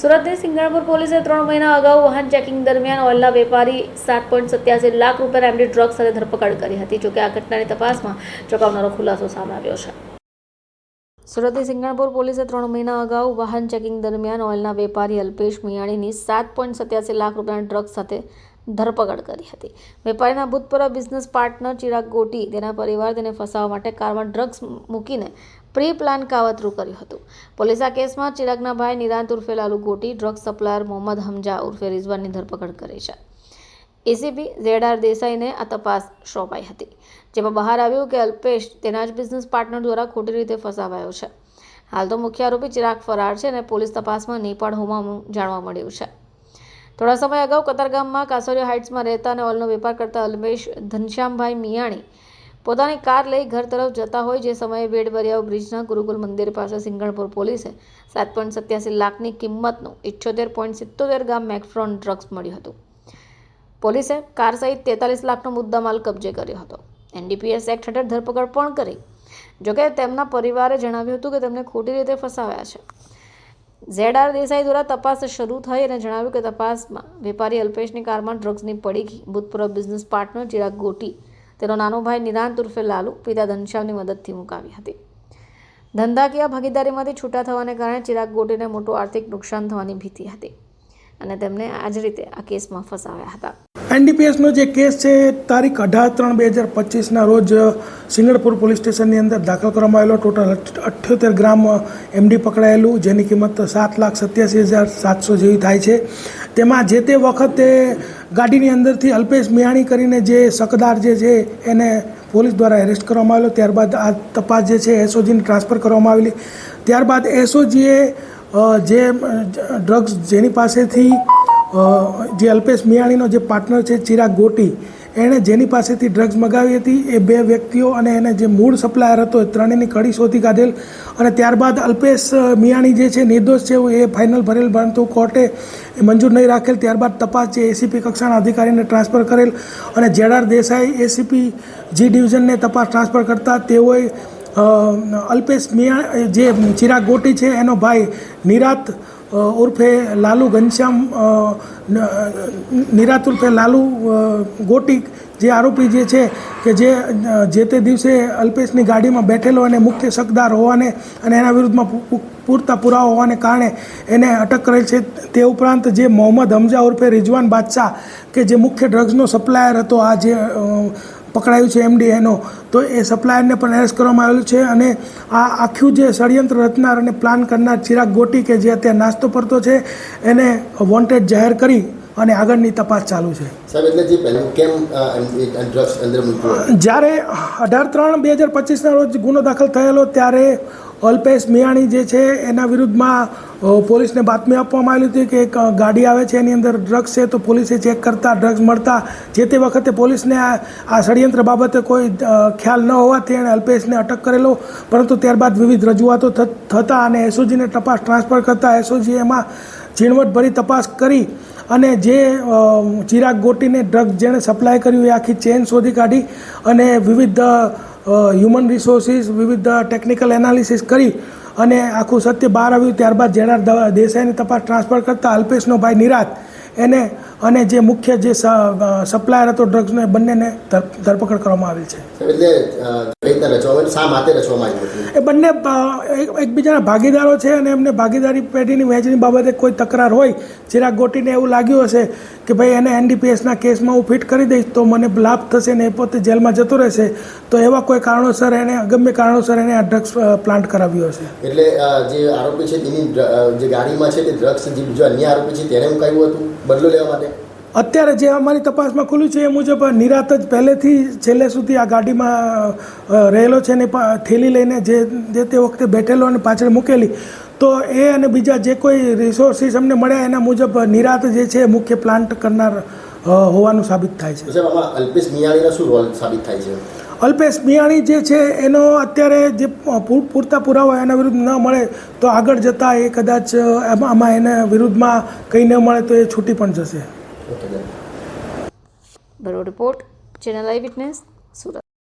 સુરતની સિંગાણપુર પોલીસે ત્રણ મહિના અગાઉ વાહન ચેકિંગ દરમિયાન ઓઇલના વેપારી સાત પોઈન્ટ સત્યાસી લાખ રૂપિયા એમડી ડ્રગ્સ સાથે ધરપકડ કરી હતી જોકે આ ઘટનાની તપાસમાં ચોંકાવનારો ખુલાસો સામે આવ્યો છે. સુરતની સિંગાણપુર પોલીસે ત્રણ મહિના અગાઉ વાહન ચેકિંગ દરમિયાન ઓઇલના વેપારી અલ્પેશ મિયાણીની સાત પોઈન્ટ સત્યાસી લાખ રૂપિયાના ડ્રગ્સ સાથે ધરપકડ કરી હતી. વેપારીના ભૂતપૂર્વ બિઝનેસ પાર્ટનર ચિરાગ ગોટી તેના પરિવાર તેને ફસાવવા માટે કારમાં ડ્રગ્સ મૂકીને પ્રી પ્લાન કાવતરું કર્યું હતું. પોલીસ આ કેસમાં ચિરાગના ભાઈ નિરાંત ઉર્ફે લાલુ ગોટી ડ્રગ્સ સપ્લાયર મોહમ્મદ હમજા ઉર્ફે રિઝવાનની ધરપકડ કરી છે. એસીપી ઝેડ આર દેસાઈને આ તપાસ સોંપાઈ હતી. જેમાં બહાર આવ્યું કે અલ્પેશ તેના જ બિઝનેસ પાર્ટનર દ્વારા ખોટી રીતે ફસાવાયો છે. હાલ તો મુખ્ય આરોપી ચિરાગ ફરાર છે અને પોલીસ તપાસમાં નેપાળ હોવાનું જાણવા મળ્યું છે. થોડા સમય અગાઉ કતારગામમાં કાસોરી હાઇટ્સમાં રહેતા અને ઓઇલનો વેપાર કરતા અલ્મેશ ઘનશ્યામભાઈ મિયાણી પોતાની કાર લઈ ઘર તરફ જતા હોય જે સમયે વેડબરિયાવ બ્રિજના ગુરુકુલ મંદિર પાસે સિંગણપુર પોલીસે સાત પોઈન્ટ સત્યાસી લાખની કિંમતનું ઇઠ્યોતેર પોઈન્ટ સિત્તોતેર ગ્રામ મેક્ફ્રોન ડ્રગ્સ મળ્યું હતું. પોલીસે કાર સહિત તેતાલીસ લાખનો મુદ્દામાલ કબજે કર્યો હતો. એનડીપીએસ એક્ટ હેઠળ ધરપકડ પણ કરી. જોકે તેમના પરિવારે જણાવ્યું હતું કે તેમને ખોટી રીતે ફસાવ્યા છે. ઝેડ આર દેસાઈ દ્વારા તપાસ શરૂ થઈ અને જણાવ્યું કે તપાસમાં વેપારી અલ્પેશની કારમાં ડ્રગ્સની પડીકી ભૂતપૂર્વ બિઝનેસ પાર્ટનર ચિરાગ ગોટી, તેનો નાનો ભાઈ નિરાંત ઉર્ફે લાલુ, પિતા ઘનશ્યામની મદદથી મુકાવી હતી. ધંધાકીય ભાગીદારીમાંથી છૂટા થવાને કારણે ચિરાગ ગોટીને મોટું આર્થિક નુકસાન થવાની ભીતિ હતી અને તેમને આ જ રીતે આ કેસમાં ફસાવ્યા હતા. એનડીપીએસનો જે કેસ છે, તારીખ અઢાર ત્રણ બે હજાર પચીસના રોજ સિંગણપુર પોલીસ સ્ટેશનની અંદર દાખલ કરવામાં આવેલો. ટોટલ અઠ્યોતેર ગ્રામ એમડી પકડાયેલું, જેની કિંમત સાત લાખ સત્યાસી હજાર સાતસો જેવી થાય છે. તેમાં જે તે વખતે ગાડીની અંદરથી અલ્પેશ મિયાણી કરીને જે શકદાર જે છે, એને પોલીસ દ્વારા એરેસ્ટ કરવામાં આવેલો. ત્યારબાદ આ તપાસ જે છે, એસઓજીને ટ્રાન્સફર કરવામાં આવેલી. ત્યારબાદ એસઓજીએ જે ડ્રગ્સ જેની પાસેથી જે અલ્પેશ મિયાણીનો જે પાર્ટનર છે, ચિરાગ ગોટી, એણે જેની પાસેથી ડ્રગ્સ મગાવી હતી. એ બે વ્યક્તિઓ અને એને જે મૂળ સપ્લાયર હતો, એ ત્રણેયની કડી શોધી કાઢેલ. અને ત્યારબાદ અલ્પેશ મિયાણી જે છે, નિર્દોષ છે, એ ફાઇનલ ભરેલ પરંતુ કોર્ટે એ મંજૂર નહીં રાખેલ. ત્યારબાદ તપાસ જે એસીપી કક્ષાના અધિકારીને ટ્રાન્સફર કરેલ. અને જેડાર દેસાઈ એસીપી જી ડિવિઝનને તપાસ ટ્રાન્સફર કરતા તેઓએ અલ્પેશ મિયા, જે ચિરાગ ગોટી છે, એનો ભાઈ નિરાત ઉર્ફે લાલુ ઘનશ્યામ નિરાત ઉર્ફે લાલુ ગોટિક જે આરોપી જે છે કે જે જે તે દિવસે અલ્પેશની ગાડીમાં બેઠેલો અને મુખ્ય શકદાર હોવાને અને એના વિરુદ્ધમાં પૂરતા પુરાવા હોવાને કારણે એને અટક કરેલ છે. તે ઉપરાંત જે મોહમ્મદ હમજા ઉર્ફે રિઝવાન બાદશાહ કે જે મુખ્ય ડ્રગ્સનો સપ્લાયર હતો, આ જે પકડાયું છે એમડીએનો તો એ સપ્લાયરને પણ એરેસ્ટ કરવામાં આવેલું છે અને આ આખું જે ષડયંત્ર રચનાર અને પ્લાન કરનાર ચિરાગ ગોટી કે જે અત્યારે નાસ્તો પડતો છે, એને વોન્ટેડ જાહેર કરી અને આગળની તપાસ ચાલુ છે. જ્યારે અઢાર ત્રણ બે હજાર પચીસના રોજ ગુનો દાખલ થયેલો ત્યારે અલ્પેશ મિયાણી જે છે એના વિરુદ્ધમાં પોલીસને બાતમી આપવામાં આવેલી હતી કે એક ગાડી આવે છે એની અંદર ડ્રગ્સ છે તો પોલીસે ચેક કરતા ડ્રગ્સ મળતા જે તે વખતે પોલીસને આ ષડયંત્ર બાબતે કોઈ ખ્યાલ ન હોવાથી એણે અલ્પેશને અટક કરેલો. પરંતુ ત્યારબાદ વિવિધ રજૂઆતો થતાં અને એસઓજીને તપાસ ટ્રાન્સફર કરતાં એસઓજી એમાં ઝીણવટભરી તપાસ કરી. અને જે ચિરાગ ગોટીને ડ્રગ જેણે સપ્લાય કર્યું એ આખી ચેન શોધી કાઢી અને વિવિધ હ્યુમન રિસોર્સિસ વિવિધ ટેકનિકલ એનાલિસિસ કરી અને આખું સત્ય બહાર આવ્યું. ત્યારબાદ જેના દેસાઈની તપાસ ટ્રાન્સફર કરતાં અલ્પેશનો ભાઈ નિરાત એને અને જે મુખ્ય જે સપ્લાયર હતો ડ્રગ્સનો એ બંનેને ધરપકડ કરવામાં આવેલ છે. એ બંને એકબીજાના ભાગીદારો છે અને એમને ભાગીદારી પેઢીની વહેંચણી બાબતે કોઈ તકરાર હોય ચિરાગ ગોટીને એવું લાગ્યું હશે કે ભાઈ એને એનડીપીએસના કેસમાં હું ફિટ કરી દઈશ તો મને લાભ થશે ને એ પોતે જેલમાં જતો રહેશે તો એવા કોઈ કારણોસર એને અગમ્ય કારણોસર એને આ ડ્રગ્સ પ્લાન્ટ કરાવ્યો હશે. એટલે જે આરોપી છે તેની જે ગાડીમાં છે તે ડ્રગ્સ જે બીજો અન્ય આરોપી છે તેને મુકાયું હતું? બદલો લેવા માટે? અત્યારે જે અમારી તપાસમાં ખુલ્યું છે એ મુજબ નિરાત જ પહેલેથી છેલ્લે સુધી આ ગાડીમાં રહેલો છે ને થેલી લઈને જે જે તે વખતે બેઠેલો અને પાછળ મૂકેલી તો એ અને બીજા જે કોઈ રિસોર્સિસ અમને મળ્યા એના મુજબ નિરાત જે છે મુખ્ય પ્લાન્ટ કરનાર હોવાનું સાબિત થાય છે. અલ્પેશ મિયાણીનો શું રોલ સાબિત થાય છે? અલ્પેશ મિયાણી જે છે એનો અત્યારે જે પૂરતા પુરાવા એના વિરુદ્ધ ન મળે તો આગળ જતાં એ કદાચ આમાં એના વિરુદ્ધમાં કંઈ ન મળે તો એ છૂટી પણ જશે. બરોબર report channel eye witness Surat.